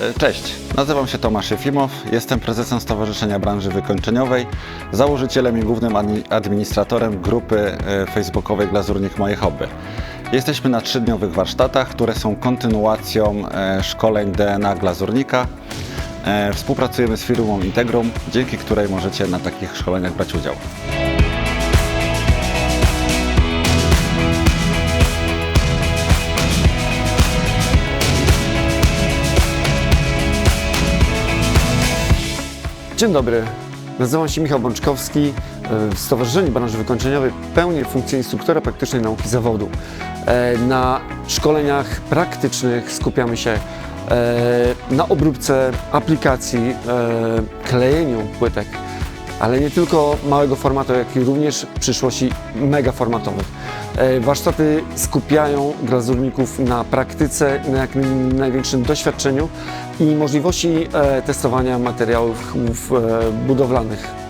E, Cześć, nazywam się Tomasz Jefimow, jestem prezesem Stowarzyszenia Branży Wykończeniowej, założycielem i głównym admi- administratorem grupy e, facebookowej Glazurnik Moje Hobby. Jesteśmy na trzydniowych warsztatach, które są kontynuacją e, szkoleń DNA Glazurnika. Współpracujemy z firmą Integrum, dzięki której możecie na takich szkoleniach brać udział. Dzień dobry, nazywam się Michał Bączkowski. W Stowarzyszeniu Branży Wykończeniowej pełnię funkcję instruktora praktycznej nauki zawodu. E, Na szkoleniach praktycznych skupiamy się e, na obróbce aplikacji, e, klejeniu płytek, ale nie tylko małego formatu, jak i również w przyszłości megaformatowych. E, Warsztaty skupiają glazurników na praktyce, na jak największym doświadczeniu i możliwości e, testowania materiałów e, budowlanych.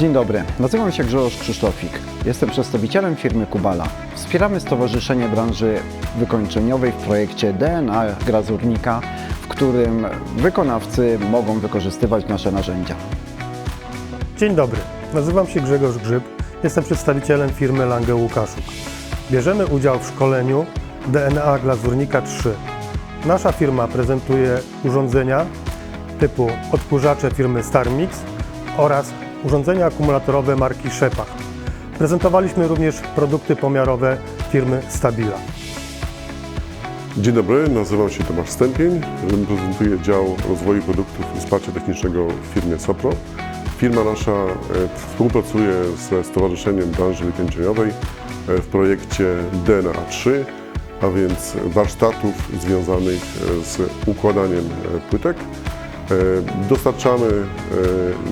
Dzień dobry, nazywam się Grzegorz Krzysztofik. Jestem przedstawicielem firmy Kubala. Wspieramy Stowarzyszenie Branży Wykończeniowej w projekcie DNA Glazurnika, w którym wykonawcy mogą wykorzystywać nasze narzędzia. Dzień dobry, nazywam się Grzegorz Grzyb, jestem przedstawicielem firmy Lange Łukaszuk. Bierzemy udział w szkoleniu DNA Glazurnika 3. Nasza firma prezentuje urządzenia typu odkurzacze firmy Starmix oraz urządzenia akumulatorowe marki Szepach. Prezentowaliśmy również produkty pomiarowe firmy Stabila. Dzień dobry, nazywam się Tomasz Stępień, reprezentuję dział rozwoju produktów i wsparcia technicznego w firmie Sopro. Firma nasza e, współpracuje ze Stowarzyszeniem Branży Wykończeniowej e, w projekcie DNA 3, a więc warsztatów związanych e, z układaniem płytek. Dostarczamy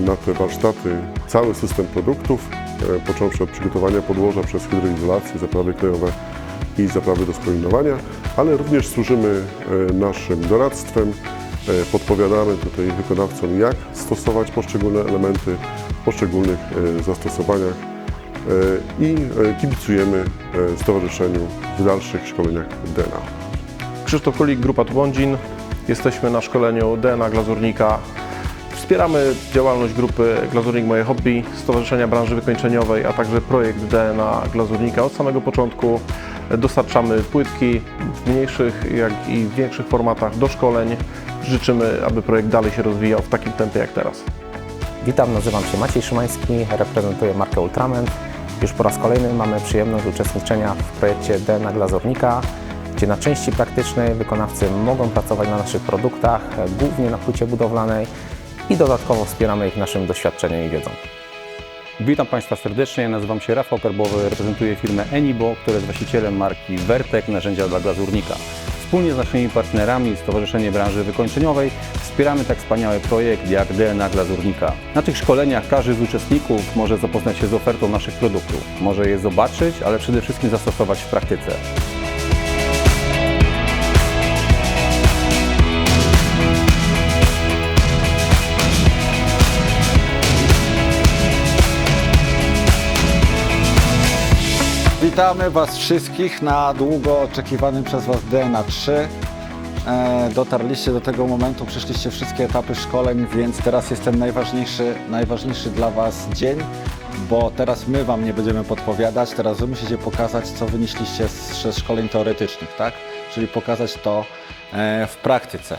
na te warsztaty cały system produktów, począwszy od przygotowania podłoża przez hydroizolację, zaprawy klejowe i zaprawy do spowinowania, ale również służymy naszym doradztwem. E, Podpowiadamy tutaj wykonawcom, jak stosować poszczególne elementy w poszczególnych e, zastosowaniach e, i kibicujemy stowarzyszeniu w dalszych szkoleniach DNA. Krzysztof Kulik, Grupa Tubądzin. Jesteśmy na szkoleniu DNA Glazurnika. Wspieramy działalność grupy Glazurnik Moje Hobby, Stowarzyszenia Branży Wykończeniowej, a także projekt DNA Glazurnika. Od samego początku dostarczamy płytki w mniejszych, jak i w większych formatach do szkoleń. Życzymy, aby projekt dalej się rozwijał w takim tempie jak teraz. Witam, nazywam się Maciej Szymański, reprezentuję markę Ultrament. Już po raz kolejny mamy przyjemność uczestniczenia w projekcie DNA Glazurnika, gdzie na części praktycznej wykonawcy mogą pracować na naszych produktach, głównie na płycie budowlanej i dodatkowo wspieramy ich naszym doświadczeniem i wiedzą. Witam Państwa serdecznie, nazywam się Rafał Karbowy, reprezentuję firmę Enibo, która jest właścicielem marki Vertek, narzędzia dla glazurnika. Wspólnie z naszymi partnerami Stowarzyszenie Branży Wykończeniowej wspieramy tak wspaniały projekt jak DNA Glazurnika. Na tych szkoleniach każdy z uczestników może zapoznać się z ofertą naszych produktów, może je zobaczyć, ale przede wszystkim zastosować w praktyce. Witamy Was wszystkich na długo oczekiwanym przez Was DNA 3. E, dotarliście do tego momentu, przeszliście wszystkie etapy szkoleń, więc teraz jest ten najważniejszy, najważniejszy dla Was dzień, bo teraz my Wam nie będziemy podpowiadać, teraz Wy musicie pokazać, co wynieśliście ze szkoleń teoretycznych, tak? Czyli pokazać to e, w praktyce.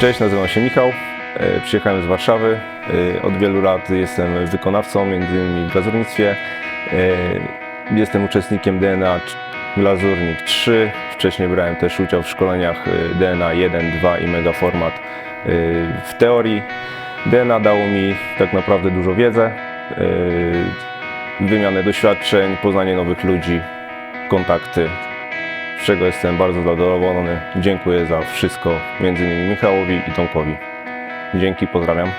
Cześć, nazywam się Michał. E, Przyjechałem z Warszawy. E, Od wielu lat jestem wykonawcą, między innymi w glazurnictwie. E, Jestem uczestnikiem DNA Glazurnik 3. Wcześniej brałem też udział w szkoleniach DNA 1, 2 i Megaformat w teorii. DNA dało mi tak naprawdę dużo wiedzy, e, wymianę doświadczeń, poznanie nowych ludzi, kontakty, z czego jestem bardzo zadowolony. Dziękuję za wszystko, między innymi Michałowi i Tomkowi. Dzięki, pozdrawiam.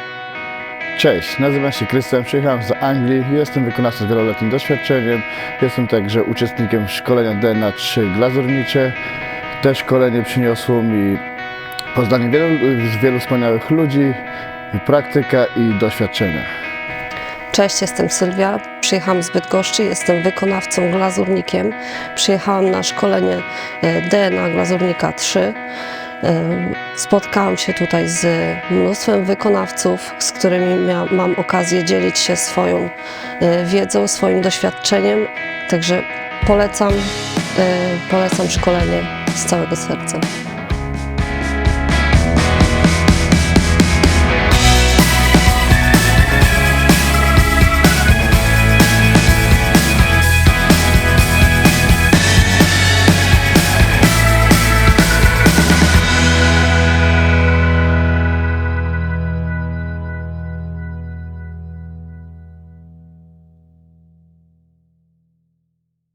Cześć, nazywam się Krystian, przyjechałem z Anglii, jestem wykonawcą z wieloletnim doświadczeniem, jestem także uczestnikiem szkolenia DNA 3 glazurnicze. Te szkolenie przyniosło mi poznanie wielu, wielu wspaniałych ludzi, praktyka i doświadczenia. Cześć, jestem Sylwia. Przyjechałam z Bydgoszczy, jestem wykonawcą glazurnikiem. Przyjechałam na szkolenie e, DNA Glazurnika 3. E, Spotkałam się tutaj z mnóstwem wykonawców, z którymi mam okazję dzielić się swoją e, wiedzą, swoim doświadczeniem. Także polecam, polecam szkolenie z całego serca.